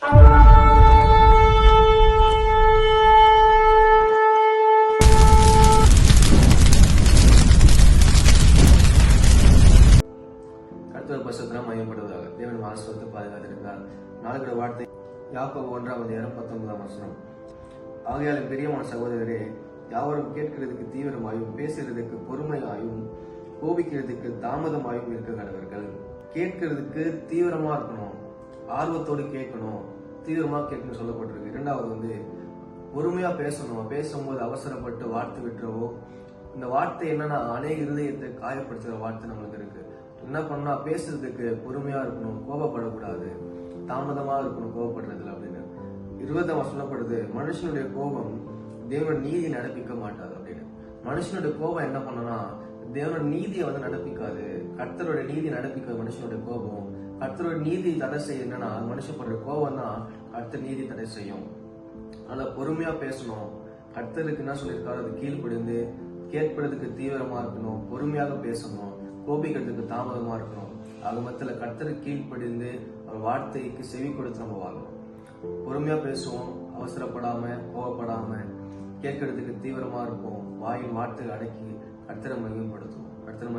கர்த்தர் பரிசுத்தம் மையப்படுவதாக தேவன் வாசத்தை பாதுகாத்திருக்கிறார். நாளுக்கிற வார்த்தை யாக்கோ ஒன்றாம் அதிகாரம் பத்தொன்பதாம் வசனம். ஆகையால் பெரியமான சகோதரரே யாவரும் கேட்கிறதுக்கு தீவிரமாயும் பேசுகிறதுக்கு பொறுமையாயும் கோபிக்கிறதுக்கு தாமதமாயும் இருக்க கடவர்கள். கேட்கிறதுக்கு தீவிரமா இருக்கணும். ஆர்வத்தோடு கேட்கணும் தீவிரமாக கேட்கணும்னு சொல்லப்பட்டிருக்கு. இரண்டாவது வந்து பொறுமையா பேசணும். பேசும்போது அவசரப்பட்டு வார்த்தை விட்டுறவோ இந்த வார்த்தை என்னன்னா அநேக இருதயத்தை காயப்படுத்துகிற வார்த்தை நம்மளுக்கு இருக்கு. என்ன பண்ணா பேசுறதுக்கு பொறுமையா இருக்கணும். கோபப்படக்கூடாது. தாமதமா இருக்கணும் கோபப்படுறதுல அப்படின்னு. இருபதாம் சொல்லப்படுது மனுஷனுடைய கோபம் தேவன் நீதி நடப்பிக்க மாட்டாது அப்படின்னு. மனுஷனுடைய கோபம் என்ன பண்ணனா தேவனோட நீதியை வந்து நடப்பிக்காது. கர்த்தருடைய நீதி நடப்பிக்காது மனுஷனுடைய கோபம். கர்த்தரோட நீதி தடை செய்ய என்னன்னா மனுஷன் கோபம் தான் கர்த்தர் நீதி தடை செய்யும். அதனால பொறுமையா பேசணும். கர்த்தருக்கு என்ன சொல்லியிருக்காரு அது கீழ்ப்படிந்து கேட்பதுக்கு தீவிரமா இருக்கணும். பொறுமையாக பேசணும். கோபிக்கிறதுக்கு தாமதமா இருக்கணும். அது மத்தில கர்த்தருக்கு கீழ்ப்படிந்து அவர் வார்த்தைக்கு செவி கொடுத்து நம்ம வாழணும். பொறுமையா பேசுவோம். அவசரப்படாம கோவப்படாம கேட்கறதுக்கு தீவிரமா இருப்போம். வாயின் வார்த்தைகள் அடக்கி கர்த்தரை மையப்படுத்துவோம் கர்த்தரை